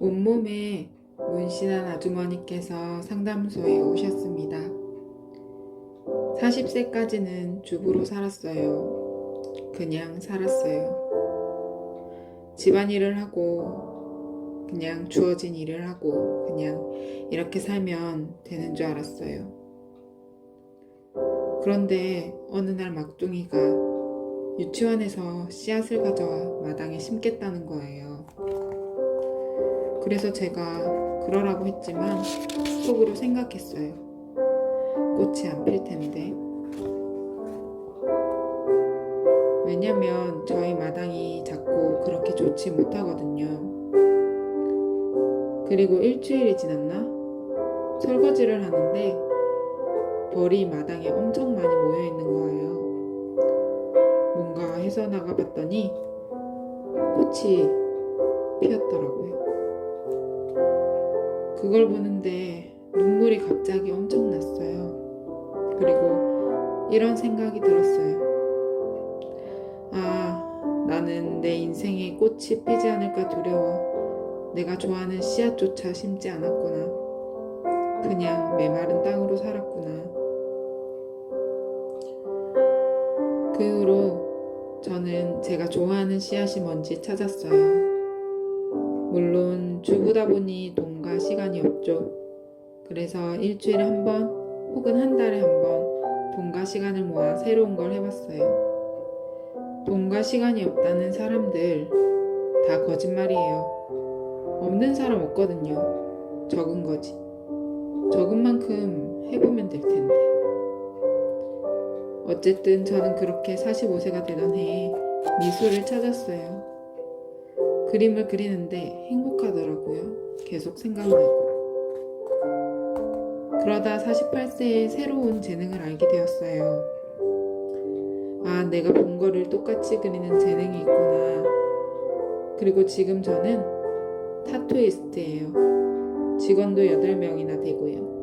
온몸에 문신한 아주머니께서 상담소에 오셨습니다. 40세까지는 주부로 살았어요. 그냥 살았어요. 집안일을 하고, 그냥 주어진 일을 하고, 그냥 이렇게 살면 되는 줄 알았어요. 그런데 어느 날 막둥이가 유치원에서 씨앗을 가져와 마당에 심겠다는 거예요. 그래서 제가 그러라고 했지만 속으로 생각했어요. 꽃이 안 필 텐데. 왜냐면 저희 마당이 작고 그렇게 좋지 못하거든요. 그리고 일주일이 지났나? 설거지를 하는데 벌이 마당에 엄청 많이 모여 있는 거예요. 뭔가 해서 나가 봤더니 꽃이 피었더라고요. 그걸 보는데 눈물이 갑자기 엄청 났어요. 그리고 이런 생각이 들었어요. 아, 나는 내 인생에 꽃이 피지 않을까 두려워. 내가 좋아하는 씨앗조차 심지 않았구나. 그냥 메마른 땅으로 살았구나. 그 후로 저는 제가 좋아하는 씨앗이 뭔지 찾았어요. 물론 주부다 보니 돈과 시간이 없죠. 그래서 일주일에 한 번 혹은 한 달에 한 번 돈과 시간을 모아 새로운 걸 해봤어요. 돈과 시간이 없다는 사람들 다 거짓말이에요. 없는 사람 없거든요. 적은 거지. 적은 만큼 해보면 될 텐데. 어쨌든 저는 그렇게 45세가 되던 해에 미술을 찾았어요. 그림을 그리는데 행복하더라고요. 계속 생각나고. 그러다 48세에 새로운 재능을 알게 되었어요. 아, 내가 본 거를 똑같이 그리는 재능이 있구나. 그리고 지금 저는 타투이스트예요. 직원도 8명이나 되고요.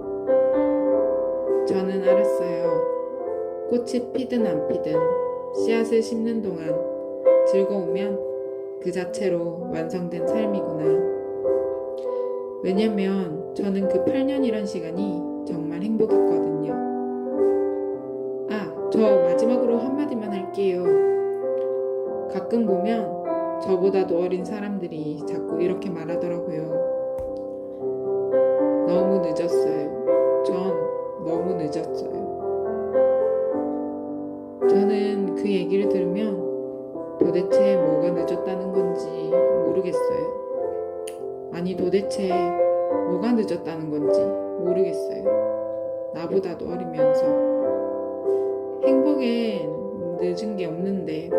저는 알았어요. 꽃이 피든 안 피든 씨앗을 심는 동안 즐거우면 그 자체로 완성된 삶이구나. 왜냐면 저는 그 8년이란 시간이 정말 행복했거든요. 아, 저 마지막으로 한마디만 할게요. 가끔 보면 저보다도 어린 사람들이 자꾸 이렇게 말하더라고요. 너무 늦었어요. 전 너무 늦었어요. 저는 그 얘기를 들으면 도대체 뭐가 늦었다는 건지 모르겠어요. 아니 도대체 뭐가 늦었다는 건지 모르겠어요. 나보다도 어리면서 행복엔 늦은 게 없는데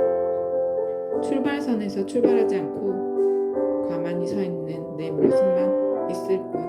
출발선에서 출발하지 않고 가만히 서 있는 내 모습만 있을 뿐.